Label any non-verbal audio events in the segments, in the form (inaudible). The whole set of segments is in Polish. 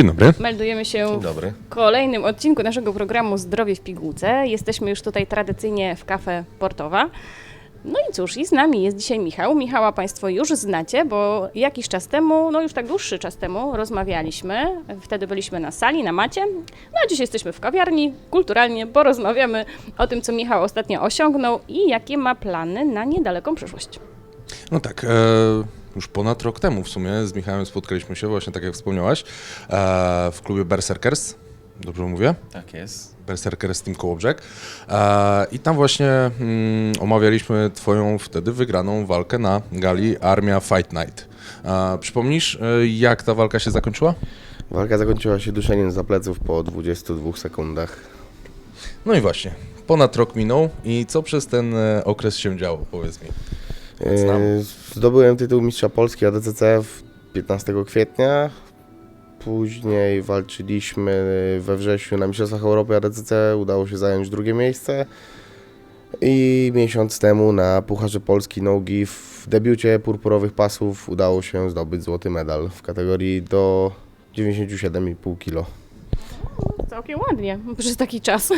Dzień dobry. Meldujemy się Dzień dobry. w kolejnym odcinku naszego programu Zdrowie w pigułce. Jesteśmy już tutaj tradycyjnie w kafe Portowa. No i cóż, i z nami jest dzisiaj Michał. Michała Państwo już znacie, bo jakiś czas temu, no już tak dłuższy czas temu rozmawialiśmy. Wtedy byliśmy na sali, na macie. No a dzisiaj jesteśmy w kawiarni, kulturalnie porozmawiamy o tym, co Michał ostatnio osiągnął i jakie ma plany na niedaleką przyszłość. No tak, e, już ponad rok temu w sumie z Michałem spotkaliśmy się, właśnie tak jak wspomniałaś, e, w klubie Berserkers. Dobrze mówię? Tak jest. Berserkers Team Kołobrzeg. E, I tam właśnie mm, omawialiśmy Twoją wtedy wygraną walkę na gali Armia Fight Night. E, przypomnisz, jak ta walka się zakończyła? Walka zakończyła się duszeniem za pleców po 22 sekundach. No i właśnie, ponad rok minął i co przez ten okres się działo, powiedz mi. Yy, Zdobyłem tytuł mistrza Polski ADCC w 15 kwietnia. Później walczyliśmy we wrześniu na Mistrzostwach Europy ADCC. Udało się zająć drugie miejsce. I miesiąc temu na Pucharze Polski Nogi w debiucie purpurowych pasów udało się zdobyć złoty medal w kategorii do 97,5 kg. Całkiem ładnie, przez taki czas.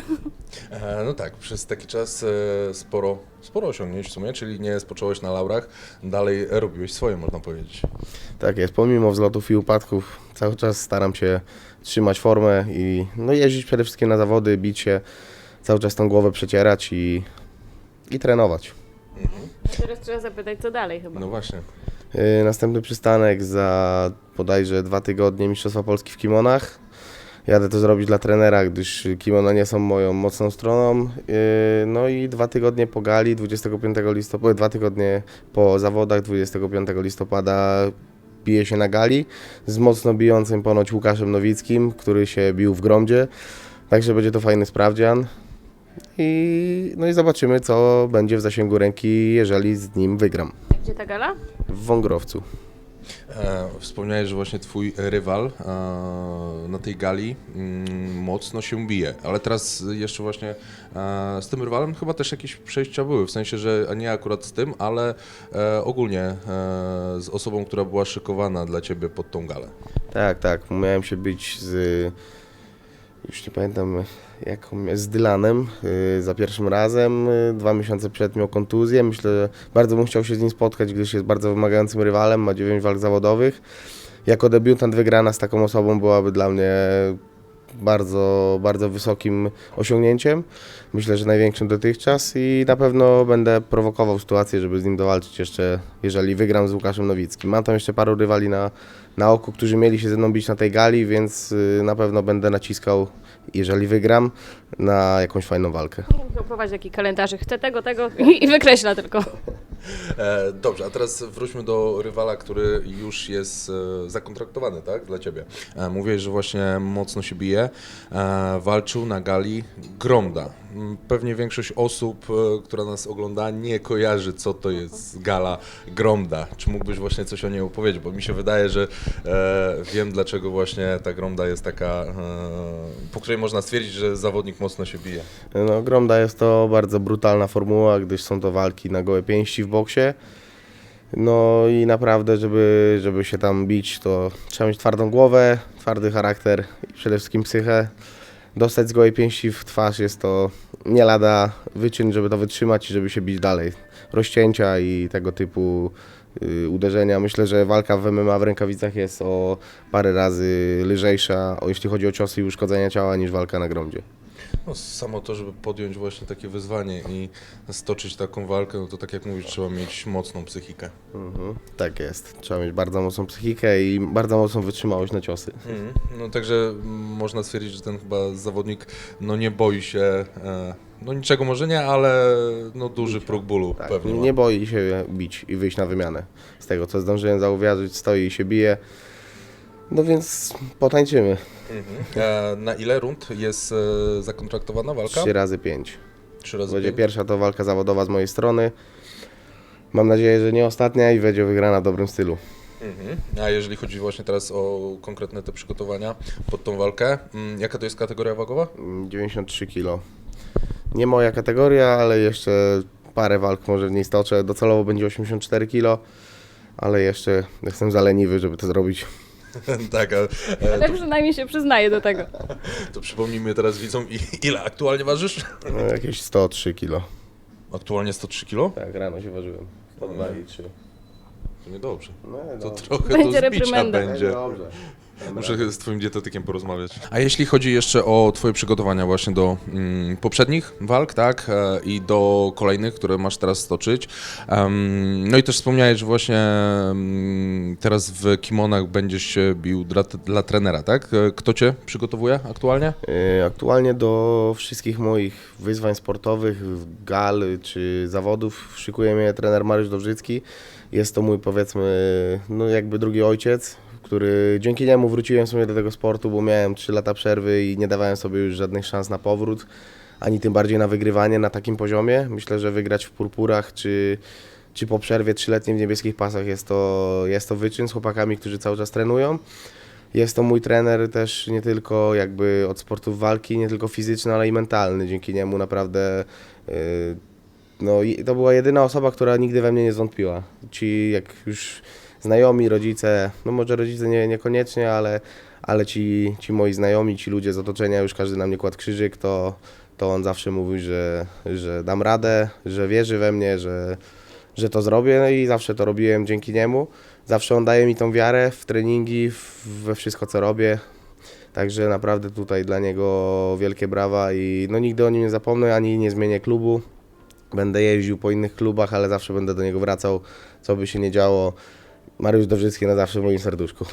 E, No tak, przez taki czas e, sporo, sporo osiągnięć w sumie, czyli nie spocząłeś na laurach, dalej robiłeś swoje, można powiedzieć. Tak jest, pomimo wzlotów i upadków cały czas staram się trzymać formę i no jeździć przede wszystkim na zawody, bić się, cały czas tą głowę przecierać i, i trenować. Teraz trzeba zapytać, co dalej chyba. No właśnie. Yy, następny przystanek za bodajże dwa tygodnie Mistrzostwa Polski w kimonach. Jadę to zrobić dla trenera, gdyż kimona nie są moją mocną stroną. Yy, No i dwa tygodnie po gali, 25 listopada, dwa tygodnie po zawodach, 25 listopada bije się na gali z mocno bijącym ponoć Łukaszem Nowickim, który się bił w Gromdzie. Także będzie to fajny sprawdzian. I, no i zobaczymy, co będzie w zasięgu ręki, jeżeli z nim wygram. Gdzie ta gala? W Wągrowcu. E, wspomniałeś, że właśnie twój rywal e, na tej gali mm, mocno się bije, ale teraz jeszcze właśnie e, z tym rywalem chyba też jakieś przejścia były, w sensie, że nie akurat z tym, ale ogólnie z osobą, która była szykowana dla ciebie pod tą galę. Tak, tak. Miałem się być z. Już nie pamiętam jaką. Z Dylanem y, za pierwszym razem. Y, Dwa miesiące przed miał kontuzję. Myślę, że bardzo bym chciał się z nim spotkać, gdyż jest bardzo wymagającym rywalem. Ma 9 walk zawodowych. Jako debiutant wygrana z taką osobą byłaby dla mnie bardzo, bardzo wysokim osiągnięciem. Myślę, że największym dotychczas i na pewno będę prowokował sytuację, żeby z nim dowalczyć jeszcze, jeżeli wygram z Łukaszem Nowickim. Mam tam jeszcze paru rywali na, na oku, którzy mieli się ze mną bić na tej gali, więc y, na pewno będę naciskał, jeżeli wygram, na jakąś fajną walkę. Prowadzi taki kalendarz, chce tego, tego i wykreśla tylko. E, dobrze, a teraz wróćmy do rywala, który już jest e, zakontraktowany, tak, dla ciebie. E, mówiłeś, że właśnie mocno się bije. Walczył na gali Gromda. M, Pewnie większość osób, która nas ogląda, nie kojarzy, co to jest gala Gromda. Czy mógłbyś właśnie coś o niej opowiedzieć? Bo mi się wydaje, że wiem, dlaczego właśnie ta Gromda jest taka, po której można stwierdzić, że zawodnik mocno się bije. No, Gromda jest to bardzo brutalna formuła, gdyż są to walki na gołe pięści w boksie. No i naprawdę, żeby, żeby się tam bić, to trzeba mieć twardą głowę, twardy charakter i przede wszystkim psychę. Dostać z gołej pięści w twarz jest to nie lada wyczyn, żeby to wytrzymać i żeby się bić dalej. Rozcięcia i tego typu y, uderzenia. Myślę, że walka w MMA w rękawicach jest o parę razy lżejsza, o, jeśli chodzi o ciosy i uszkodzenia ciała, niż walka na gromdzie. No, samo to, żeby podjąć właśnie takie wyzwanie i stoczyć taką walkę, no to tak jak mówisz, trzeba mieć mocną psychikę. Mhm, tak jest. Trzeba mieć bardzo mocną psychikę i bardzo mocną wytrzymałość na ciosy. Mhm. No także można stwierdzić, że ten chyba zawodnik no nie boi się, e, no niczego może nie, ale no duży próg bólu Tak, pewnie ma. nie boi się bić i wyjść na wymianę. Z tego co zdążyłem zauważyć, stoi i się bije. No więc potańczymy. Mhm. E, na ile rund jest e, zakontraktowana walka? Trzy razy pięć. Trzy razy Będzie pięć? pierwsza to walka zawodowa z mojej strony. Mam nadzieję, że nie ostatnia i będzie wygrana w dobrym stylu. Mhm. A jeżeli chodzi właśnie teraz o konkretne te przygotowania pod tą walkę, mm, jaka to jest kategoria wagowa? Mm, 93 kg. Nie moja kategoria, ale jeszcze parę walk może w niej stoczę. Docelowo będzie 84 kg, ale jeszcze jestem za leniwy, żeby to zrobić. (laughs) tak, a, e, Ale przynajmniej się przyznaje do tego. to przypomnijmy teraz widzom, ile aktualnie ważysz? No, jakieś 103 kilo. Aktualnie 103 kg? Tak, rano się ważyłem. 102 i 3. To niedobrze. No, To no. trochę Będzie do zbicia reprymenda. będzie. Dobrze. Muszę z twoim dietetykiem porozmawiać. A jeśli chodzi jeszcze o twoje przygotowania właśnie do mm, poprzednich walk, tak, e, i do kolejnych, które masz teraz stoczyć. Em, no i też wspomniałeś, że właśnie mm, teraz w kimonach będziesz się bił dla, dla trenera, tak? E, Kto cię przygotowuje aktualnie? Y, Aktualnie do wszystkich moich wyzwań sportowych, gal czy zawodów szykuje mnie trener Mariusz Dobrzycki. Jest to mój powiedzmy, no jakby drugi ojciec, który dzięki niemu wróciłem w sumie do tego sportu, bo miałem 3 lata przerwy i nie dawałem sobie już żadnych szans na powrót, ani tym bardziej na wygrywanie na takim poziomie. Myślę, że wygrać w purpurach czy, czy po przerwie trzyletniej w niebieskich pasach jest to, jest to wyczyn z chłopakami, którzy cały czas trenują. Jest to mój trener też nie tylko jakby od sportów walki, nie tylko fizyczny, ale i mentalny. Dzięki niemu naprawdę yy, no, to była jedyna osoba, która nigdy we mnie nie zwątpiła. Ci jak już znajomi, rodzice, no może rodzice nie, niekoniecznie, ale, ale ci, ci moi znajomi, ci ludzie z otoczenia, już każdy na mnie kładł krzyżyk, to, to on zawsze mówił, że, że dam radę, że wierzy we mnie, że, że to zrobię no i zawsze to robiłem dzięki niemu. Zawsze on daje mi tą wiarę w treningi, w, we wszystko co robię. Także naprawdę tutaj dla niego wielkie brawa i no nigdy o nim nie zapomnę, ani nie zmienię klubu. Będę jeździł po innych klubach, ale zawsze będę do niego wracał, co by się nie działo. Mariusz Dobrzycki na zawsze w moim serduszku.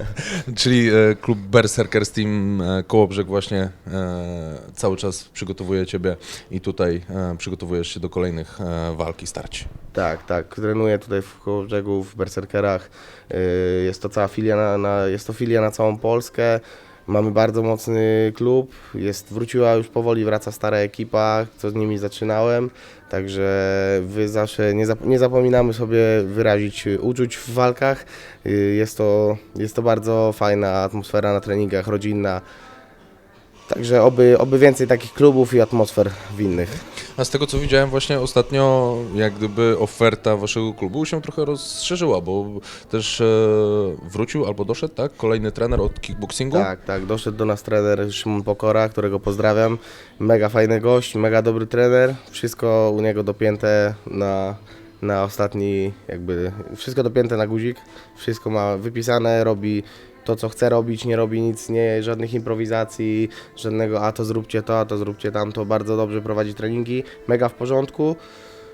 (laughs) Czyli e, klub Berserkers Team e, Kołobrzeg właśnie e, cały czas przygotowuje ciebie i tutaj e, przygotowujesz się do kolejnych e, walk i starć. Tak, tak. Trenuję tutaj w Kołobrzegu, w Berserkerach. Yy, Jest to cała filia na, na, jest to filia na całą Polskę. Mamy bardzo mocny klub. Jest, wróciła już powoli, wraca stara ekipa, co z nimi zaczynałem. Także wy zawsze nie, zap, nie zapominamy sobie wyrazić y, uczuć w walkach. Yy, Jest to, jest to bardzo fajna atmosfera na treningach, rodzinna. Także oby, oby więcej takich klubów i atmosfer w innych. A z tego co widziałem właśnie ostatnio, jak gdyby oferta waszego klubu się trochę rozszerzyła, bo też e, wrócił albo doszedł, tak? Kolejny trener od kickboxingu. Tak, tak. Doszedł do nas trener Szymon Pokora, którego pozdrawiam. Mega fajny gość, mega dobry trener. Wszystko u niego dopięte na, na ostatni, jakby wszystko dopięte na guzik. Wszystko ma wypisane, robi to, co chce robić, nie robi nic, nie żadnych improwizacji, żadnego a to zróbcie to, a to zróbcie tamto. Bardzo dobrze prowadzi treningi, mega w porządku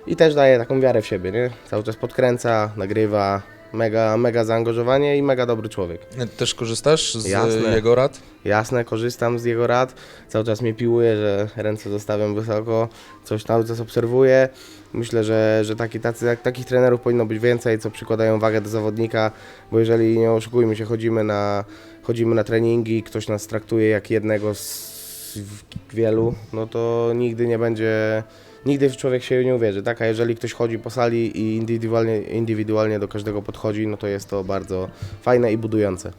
i też daje taką wiarę w siebie, nie? Cały czas podkręca, nagrywa. Mega, mega zaangażowanie i mega dobry człowiek. Też korzystasz z Jasne. jego rad? Jasne, korzystam z jego rad. Cały czas mnie piłuje, że ręce zostawiam wysoko, coś cały czas obserwuję. Myślę, że, że taki, tacy, takich trenerów powinno być więcej, co przykładają wagę do zawodnika, bo jeżeli nie oszukujmy się, chodzimy na, chodzimy na treningi, ktoś nas traktuje jak jednego z wielu, no to nigdy nie będzie, nigdy człowiek się nie uwierzy, tak? A jeżeli ktoś chodzi po sali i indywidualnie, indywidualnie do każdego podchodzi, no to jest to bardzo fajne i budujące.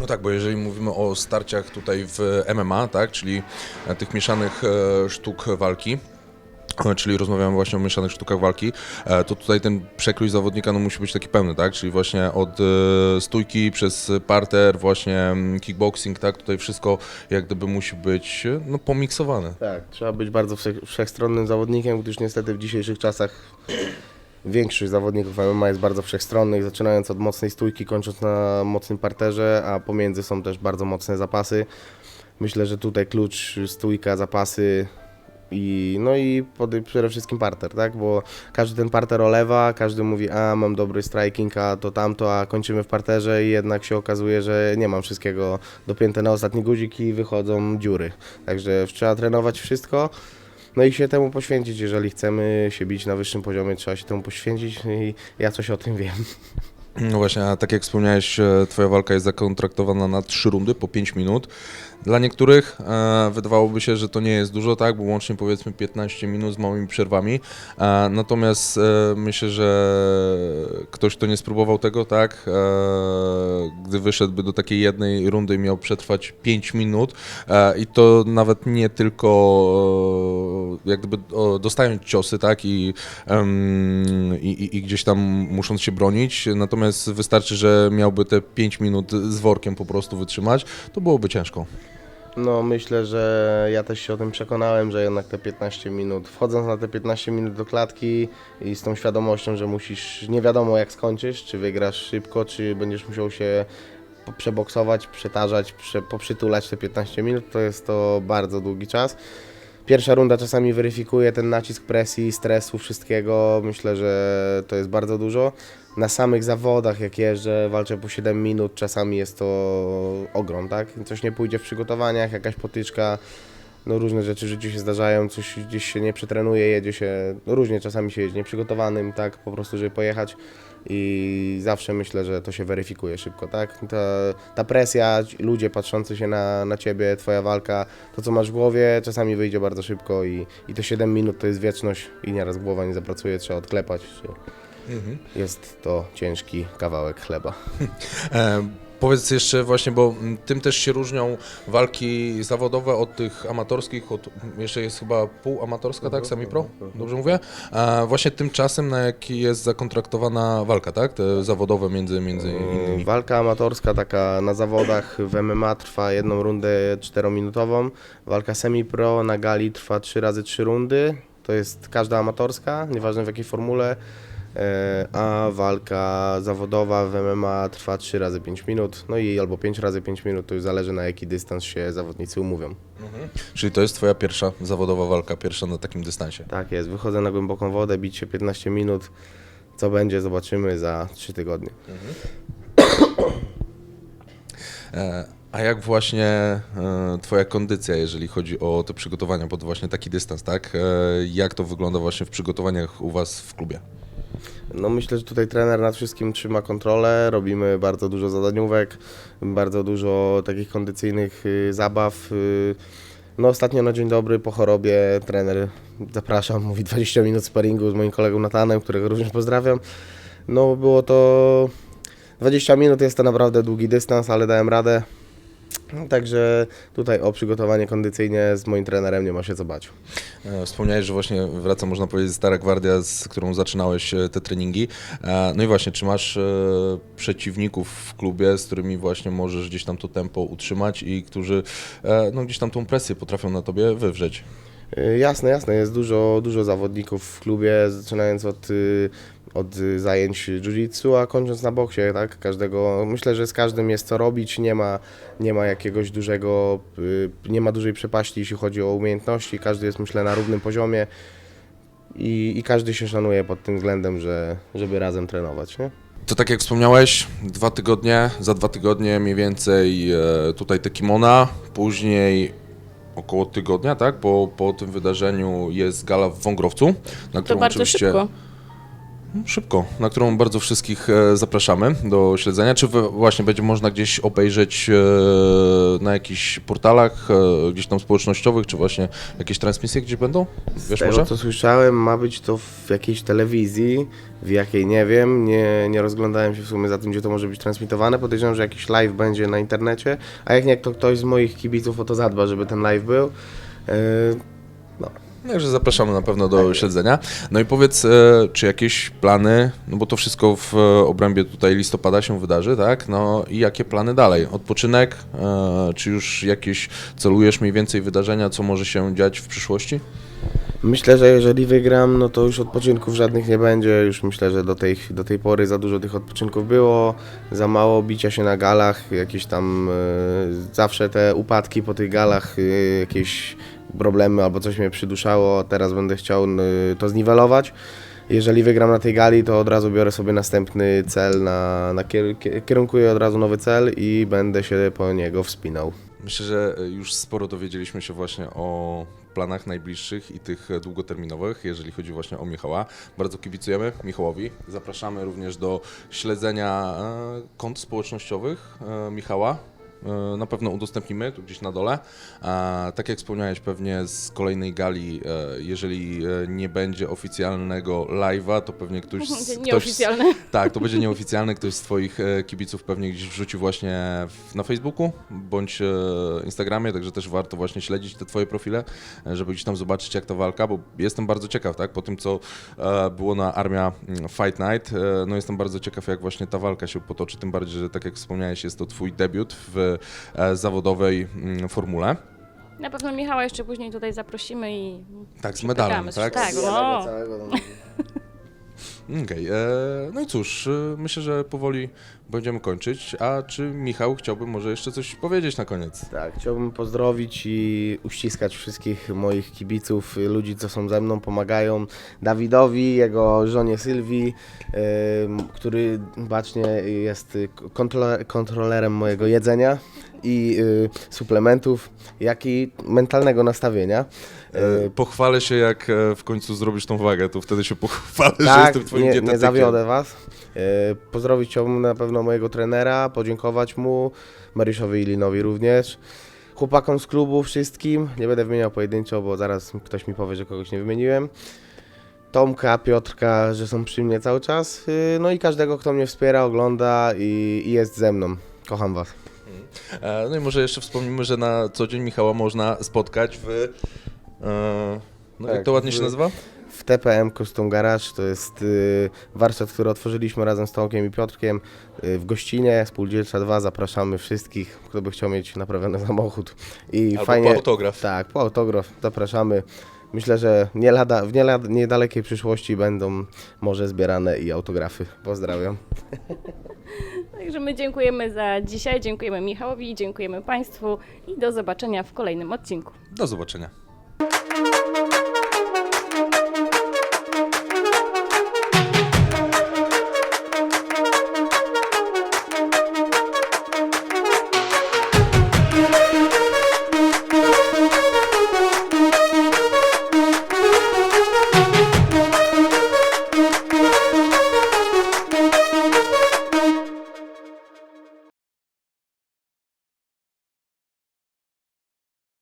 No tak, bo jeżeli mówimy o starciach tutaj w MMA, tak, czyli tych mieszanych e, sztuk walki, czyli rozmawiamy właśnie o mieszanych sztukach walki, e, to tutaj ten przekrój zawodnika no, musi być taki pełny, tak, czyli właśnie od e, stójki przez parter, właśnie mm, kickboxing, tak, tutaj wszystko jak gdyby musi być no, pomiksowane. Tak, trzeba być bardzo wszech, wszechstronnym zawodnikiem, gdyż niestety w dzisiejszych czasach większość zawodników MMA jest bardzo wszechstronnych, zaczynając od mocnej stójki, kończąc na mocnym parterze, a pomiędzy są też bardzo mocne zapasy. Myślę, że tutaj klucz stójka, zapasy i no i pod, przede wszystkim parter, tak? Bo każdy ten parter olewa, każdy mówi, a mam dobry striking, a to tamto, a kończymy w parterze i jednak się okazuje, że nie mam wszystkiego dopięte na ostatni guzik i wychodzą dziury. Także trzeba trenować wszystko. No i się temu poświęcić, jeżeli chcemy się bić na wyższym poziomie, trzeba się temu poświęcić i ja coś o tym wiem. (laughs) No właśnie, a tak jak wspomniałeś, e, twoja walka jest zakontraktowana na trzy rundy po 5 minut. Dla niektórych e, wydawałoby się, że to nie jest dużo, tak, bo łącznie powiedzmy 15 minut z małymi przerwami. E, natomiast e, myślę, że ktoś, kto nie spróbował tego, tak, e, gdy wyszedłby do takiej jednej rundy miał przetrwać 5 minut e, i to nawet nie tylko e, jak gdyby o, dostając ciosy, tak, i, i, i, i gdzieś tam musząc się bronić, natomiast natomiast wystarczy, że miałby te 5 minut z workiem po prostu wytrzymać, to byłoby ciężko. No myślę, że ja też się o tym przekonałem, że jednak te 15 minut, wchodząc na te 15 minut do klatki i z tą świadomością, że musisz, nie wiadomo jak skończysz, czy wygrasz szybko, czy będziesz musiał się przeboksować, przetarzać, prze, poprzytulać te 15 minut, to jest to bardzo długi czas. Pierwsza runda czasami weryfikuje ten nacisk presji, stresu, wszystkiego. Myślę, że to jest bardzo dużo. Na samych zawodach, jak jeżdżę, walczę po 7 minut, czasami jest to ogrom, tak? Coś nie pójdzie w przygotowaniach, jakaś potyczka, no różne rzeczy w życiu się zdarzają, coś gdzieś się nie przetrenuje, jedzie się, no różnie czasami się jedzie nieprzygotowanym, tak? Po prostu, żeby pojechać i zawsze myślę, że to się weryfikuje szybko, tak? Ta, ta presja, ludzie patrzący się na, na ciebie, twoja walka, to co masz w głowie, czasami wyjdzie bardzo szybko i, i to 7 minut to jest wieczność i nieraz głowa nie zapracuje, trzeba odklepać. Czy jest to ciężki kawałek chleba. (laughs) E, powiedz jeszcze właśnie, bo tym też się różnią walki zawodowe od tych amatorskich, od, jeszcze jest chyba półamatorska, tak, sami pro? Dobrze mówię? E, właśnie tym czasem, na jaki jest zakontraktowana walka, tak? Te zawodowe między, między innymi. Walka amatorska taka na zawodach w MMA trwa jedną rundę 4-minutową. Walka semi-pro na gali trwa 3 razy 3 rundy. To jest każda amatorska, nieważne w jakiej formule. E, A walka zawodowa w MMA trwa 3 razy 5 minut. No i albo 5 razy 5 minut, to już zależy na jaki dystans się zawodnicy umówią. Czyli to jest twoja pierwsza zawodowa walka, pierwsza na takim dystansie. Tak jest, wychodzę na głęboką wodę, bić się 15 minut. Co będzie, zobaczymy za 3 tygodnie. E, A jak właśnie e, twoja kondycja, jeżeli chodzi o te przygotowania pod właśnie taki dystans, tak? Jak to wygląda właśnie w przygotowaniach u was w klubie? No myślę, że tutaj trener nad wszystkim trzyma kontrolę, robimy bardzo dużo zadaniówek, bardzo dużo takich kondycyjnych y, zabaw. y. No ostatnio na dzień dobry po chorobie trener zapraszam, mówi 20 minut sparingu z moim kolegą Natanem, którego również pozdrawiam. No było to 20 minut, jest to naprawdę długi dystans, ale dałem radę. Także tutaj o przygotowanie kondycyjnie z moim trenerem nie ma się co bać. E, Wspomniałeś, że właśnie wraca, można powiedzieć, stara gwardia, z którą zaczynałeś e, te treningi. E, No i właśnie, czy masz przeciwników w klubie, z którymi właśnie możesz gdzieś tam to tempo utrzymać i którzy no, gdzieś tam tą presję potrafią na tobie wywrzeć? Jasne, jasne. Jest dużo, dużo zawodników w klubie, zaczynając od, y, od zajęć jiu-jitsu, a kończąc na boksie, tak? Każdego, myślę, że z każdym jest co robić, nie ma, nie ma jakiegoś dużego, y, nie ma dużej przepaści, jeśli chodzi o umiejętności, każdy jest, myślę, na równym poziomie i, i każdy się szanuje pod tym względem, że, żeby razem trenować, nie? To tak jak wspomniałeś, dwa tygodnie, za dwa tygodnie mniej więcej e, tutaj te kimona, później około tygodnia, tak? Po, po tym wydarzeniu jest gala w Wągrowcu, na To którą bardzo oczywiście... szybko. Szybko, na którą bardzo wszystkich e, zapraszamy do śledzenia. Czy właśnie będzie można gdzieś obejrzeć e, na jakichś portalach, e, gdzieś tam społecznościowych, czy właśnie jakieś transmisje gdzie będą? Z Wiesz tego, może? co słyszałem, ma być to w jakiejś telewizji, w jakiej nie wiem, nie, nie rozglądałem się w sumie za tym, gdzie to może być transmitowane. Podejrzewam, że jakiś live będzie na internecie, a jak nie, to ktoś z moich kibiców o to zadba, żeby ten live był. Także zapraszamy na pewno do śledzenia. No i powiedz, e, czy jakieś plany, no bo to wszystko w e, obrębie tutaj listopada się wydarzy, tak? No i jakie plany dalej? Odpoczynek? E, czy już jakieś celujesz mniej więcej wydarzenia, co może się dziać w przyszłości? Myślę, że jeżeli wygram, no to już odpoczynków żadnych nie będzie. Już myślę, że do tej, do tej pory za dużo tych odpoczynków było, za mało bicia się na galach, jakieś tam e, zawsze te upadki po tych galach, e, jakieś problemy albo coś mnie przyduszało. Teraz będę chciał e, to zniwelować. Jeżeli wygram na tej gali, to od razu biorę sobie następny cel, na, na kier, kier- kierunkuję od razu nowy cel i będę się po niego wspinał. Myślę, że e, już sporo dowiedzieliśmy się właśnie o planach najbliższych i tych e, długoterminowych, jeżeli chodzi właśnie o Michała. Bardzo kibicujemy Michałowi. Zapraszamy również do śledzenia e, kont społecznościowych e, Michała. E, na pewno udostępnimy tu gdzieś na dole. A, tak jak wspomniałeś pewnie z kolejnej gali, e, jeżeli e, nie będzie oficjalnego live'a, to pewnie ktoś, z- ktoś (laughs) tak, to będzie nieoficjalny, ktoś z Twoich kibiców pewnie gdzieś wrzucił właśnie na Facebooku bądź Instagramie, także też warto właśnie śledzić te Twoje profile, żeby gdzieś tam zobaczyć jak ta walka, bo jestem bardzo ciekaw, tak, po tym co było na Armia mm, Fight Night, no jestem bardzo ciekaw jak właśnie ta walka się potoczy, tym bardziej, że tak jak wspomniałeś, jest to Twój debiut w e, zawodowej mm, formule. Na pewno Michała jeszcze później tutaj zaprosimy i Tak, z medalem, tak? tak. No. Okej, e, no i cóż, e, myślę, że powoli będziemy kończyć. A czy Michał chciałby może jeszcze coś powiedzieć na koniec? Tak, chciałbym pozdrowić i uściskać wszystkich moich kibiców, ludzi, co są ze mną, pomagają. Dawidowi, jego żonie Sylwii, ym, który bacznie jest kontrole- kontrolerem mojego jedzenia i y, suplementów, jak i mentalnego nastawienia. Y, pochwalę się, jak e, w końcu zrobisz tą wagę, to wtedy się pochwalę, że tak, jestem twoim nie, dietetykiem. nie zawiodę Was. Y, pozdrowić chciałbym na pewno mojego trenera, podziękować mu, Mariuszowi Ilinowi również. Chłopakom z klubu wszystkim, nie będę wymieniał pojedynczo, bo zaraz ktoś mi powie, że kogoś nie wymieniłem. Tomka, Piotrka, że są przy mnie cały czas. No i każdego, kto mnie wspiera, ogląda i, i jest ze mną. Kocham Was. E, No i może jeszcze wspomnimy, że na co dzień Michała można spotkać w... e, No jak Tak, to ładnie się nazywa? W TPM Custom Garage to jest y, warsztat, który otworzyliśmy razem z Tomkiem i Piotrkiem y, w gościnie Spółdzielcza 2. Zapraszamy wszystkich, kto by chciał mieć naprawiony (laughs) samochód. I Albo fajnie, po autograf. Tak, po autograf zapraszamy. Myślę, że nie lada, w nie lada, niedalekiej przyszłości będą może zbierane i autografy. Pozdrawiam. (laughs) Także my dziękujemy za dzisiaj, dziękujemy Michałowi, dziękujemy Państwu i do zobaczenia w kolejnym odcinku. Do zobaczenia.